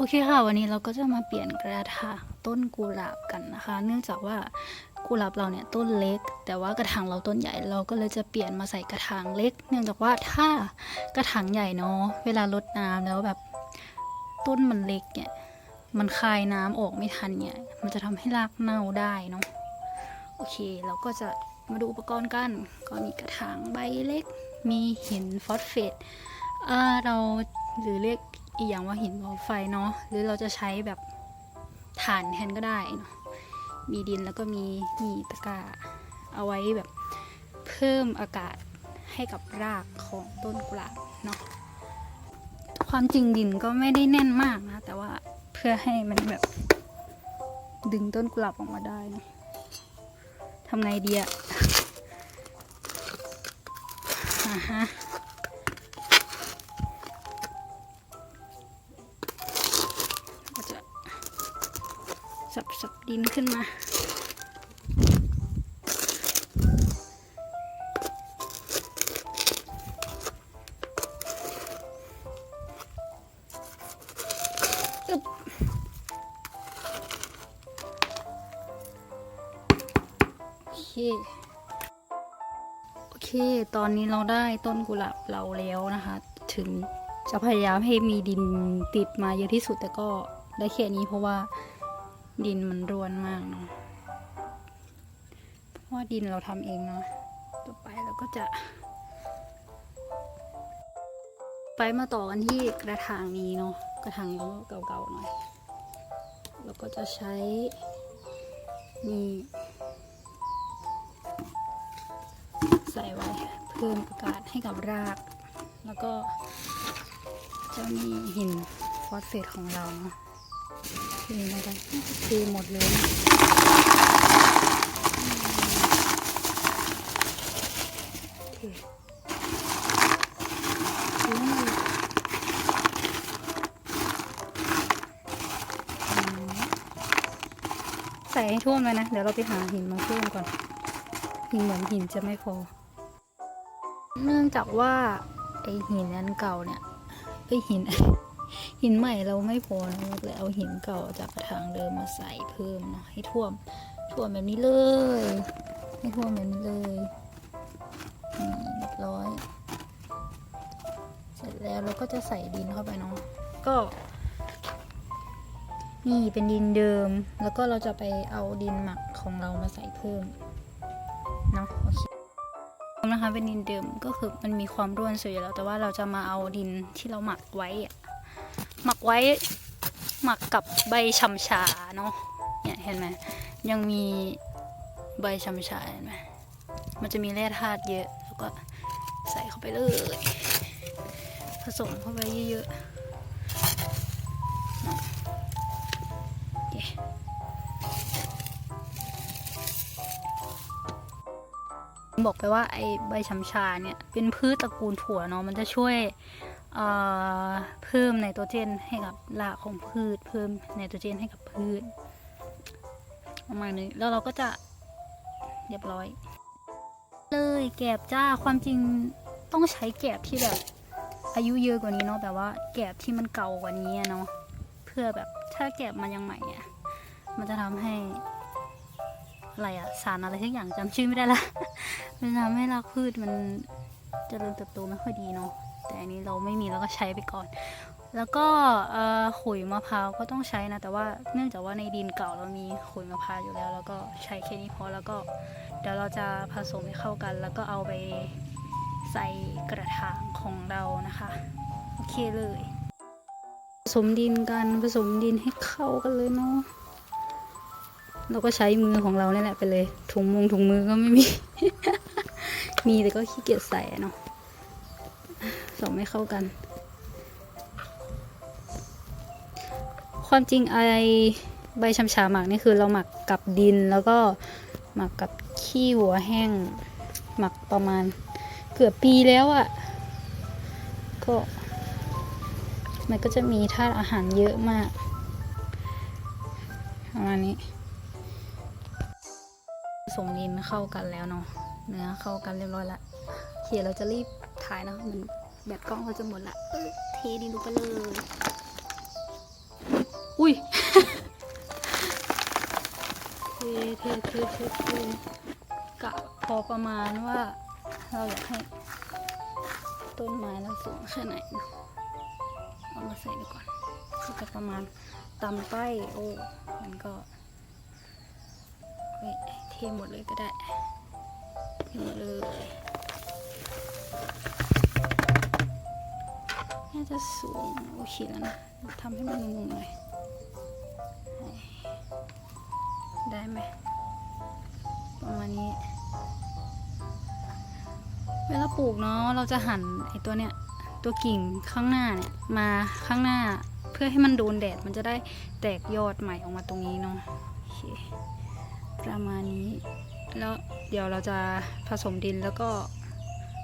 โอเคค่ะ วันนี้เราก็จะมาเปลี่ยนกระถางต้นกุหลาบกันนะคะ เนื่องจากว่ากุหลาบเราเนี่ยต้นเล็ก แต่ว่ากระถางเราต้นใหญ่เราก็เลยจะเปลี่ยนมาใส่กระถางเล็ก เนื่องจากว่าถ้ากระถางใหญ่เนาะเวลารดน้ำแล้วแบบต้นมันเล็กเนี่ยมันคายน้ำออกไม่ทันเนี่ย มันจะทำให้รากเน่าได้เนาะโอเคเราก็จะมาดูอุปกรณ์กัน ก็มีกระถางใบเล็ก มีหินฟอสเฟตเออเราหรือเรียก อีกอย่างว่าหินเผาไฟเนาะหรือเราจะใช้แบบถ่านแทนก็ได้เนาะมีดินแล้วก็มีมีตะกร้าเอาไว้แบบเพิ่มอากาศให้กับรากของต้นกุหลาบเนาะความจริงดินก็ไม่ได้แน่นมากนะ แต่ว่าเพื่อให้มันแบบ ดึงต้นกุหลาบออกมาได้นะทำไงดีอะอ่าฮะ ดินขึ้นมาโอเคโอเค ตอนนี้เราได้ต้นกุหลาบเราแล้วนะคะ ถึงจะพยายามให้มีดินติดมาเยอะที่สุดแต่ก็ได้แค่นี้เพราะว่า ดินมันร่วนมากเนาะเพราะว่าดินเราทำเองเนาะต่อไปเราก็จะ ไปมาต่อกันที่กระถางนี้เนาะกระถางเก่าๆหน่อยแล้วก็จะใช้นี่ใส่ไว้เพิ่มอากาศให้กับราก แล้วก็จะมีหินฟอสเฟตของเราเนาะ ทลงไปเทหมดเลยนะเทเทให้หมดอืมใส่ให้ท่วมเลยนะ เดี๋ยวเราไปหาหินมาเพิ่มก่อน หินเหมือนหินจะไม่พอ เนื่องจากว่าไอหินอันเก่าเนี่ยไอหิน หินใหม่เราไม่พอนะเราเลยเอาหินเก่าจากกระถางเดิมมาใส่เพิ่มเนาะให้ท่วมท่วมแบบนี้เลย ให้ท่วมแบบนี้เลยเรียบร้อย เสร็จแล้วเราก็จะใส่ดินเข้าไปเนาะก็ นี่เป็นดินเดิม แล้วก็เราจะไปเอาดินหมักของเรามาใส่เพิ่มเนาะโอเคนะคะเป็นดินเดิมก็คือมันมีความร่วนสวยอยู่แล้วแต่ว่าเราจะมาเอาดินที่เราหมักไว้อะ หมักไว้หมักกับใบชำชาเนาะเนี่ยเห็นไหมยังมีใบชำชาเห็นไหมมันจะมีแร่ธาตุเยอะ แล้วก็ใส่เข้าไปเลย ผสมเข้าไปเยอะๆบอกไปว่าไอใบชำชาเนี่ยเป็นพืชตระกูลถั่วเนาะมันจะช่วย เพิ่มไนโตรเจนให้กับรากของพืช เพิ่มไนโตรเจนให้กับพืชประมาณนี้แล้วเราก็จะเรียบร้อย เลยแกบจ้าความจริงต้องใช้แกบที่แบบ อายุเยอะกว่านี้เนาะแต่ว่าแกบที่มันเก่ากว่านี้เนาะเพื่อแบบถ้าแกบมันยังใหม่อะมันจะทำให้อะไรอะสารอะไรทุกอย่างจำชื่อไม่ได้ละมันทำให้รากพืชมันเจริญเติบโตไม่ค่อยดีเนาะ แต่อันนี้เราไม่มีเราก็ใช้ไปก่อน แล้วก็ขุยมะพร้าวก็ต้องใช้นะ แต่ว่าเนื่องจากว่าในดินเก่าเรามีขุยมะพร้าวอยู่แล้ว แล้วก็ใช้แค่นี้พอแล้วก็เดี๋ยวเราจะผสมให้เข้ากัน แล้วก็เอาไปใส่กระถางของเรานะคะโอเคเลยผสมดินกันผสมดินให้เข้ากันเลยเนาะเราก็ใช้มือของเราเนี่ยแหละไปเลยถุงมือถุงมือก็ไม่มี มีแต่ก็ขี้เกียจใส่เนาะ สองไม่เข้ากัน ความจริงไอใบชำชาหมักนี่คือเราหมักกับดินแล้วก็หมักกับขี้หัวแห้ง หมักประมาณเกือบปีแล้วอะ่ะ ก็มันก็จะมีธาตุอาหารเยอะมากประมาณนี้ผสมดินเข้ากันแล้วเนาะเนื้อเข้ากันเรียบร้อยละโอเคเราจะรีบถ่ายเนาะมัน แบบกล้องเราจะหมดละเทดินลงไปเลย อุ้ยเทเทเทเทเทกะพอประมาณว่าเราอยากให้ต้นไม้เราสูงแค่ไหน เอามาใส่ดูก่อนก็จะประมาณตำใไปโอ้มันก็เทหมดเลยก็ได้เทหมดเลย น่าจะสูงโอเคแล้วนะทำให้มันงงหน่อยได้ไหมประมาณนี้ เวลาปลูกเนาะเราจะหั่นไอตัวเนี้ยตัวกิ่งข้างหน้าเนี่ยมาข้างหน้าเพื่อให้มันโดนแดดมันจะได้แตกยอดใหม่ออกมาตรงนี้เนาะโอเคประมาณนี้แล้วเดี๋ยวเราจะผสมดินแล้วก็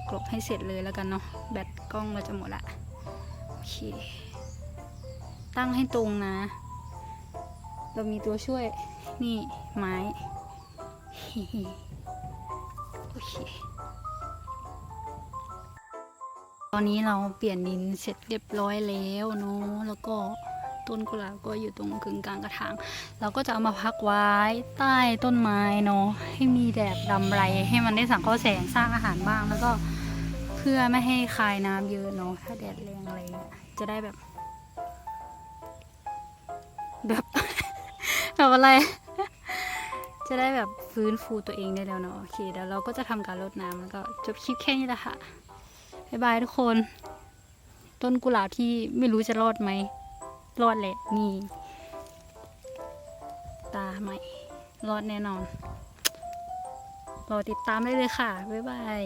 กลบให้เสร็จเลยแล้วกันเนาะแบตกล้องเราจะหมดละ เค ตั้งให้ตรงนะ เรามีตัวช่วย นี่ไม้ โอเค ตอนนี้เราเปลี่ยนดินเสร็จเรียบร้อยแล้วเนาะ แล้วก็ต้นกุหลาบก็อยู่ตรงกึ่งกลางกระถาง เราก็จะเอามาพักไว้ใต้ต้นไม้เนาะ ให้มีแดดดำไร ให้มันได้สังเคราะห์แสงสร้างอาหารบ้าง แล้วก็ พื่อไม่ให้คายน้ำเยอะเนาะถ้าแดดแรงอะไรเงี้ยจะได้แบบแบบแบบอะไร จะได้แบบฟื้นฟูตัวเองได้แล้วเนาะโอเคเดี๋ยวเราก็จะทำการรดน้ำแล้วก็จบคลิปแค่นี้แหละค่ะบ๊ายบายทุกคน ต้นกุหลาบที่ไม่รู้จะรอดไหมรอดแหละนี่ ตาใหม่รอดแน่นอน รอติดตามได้เลยค่ะ บ๊ายบาย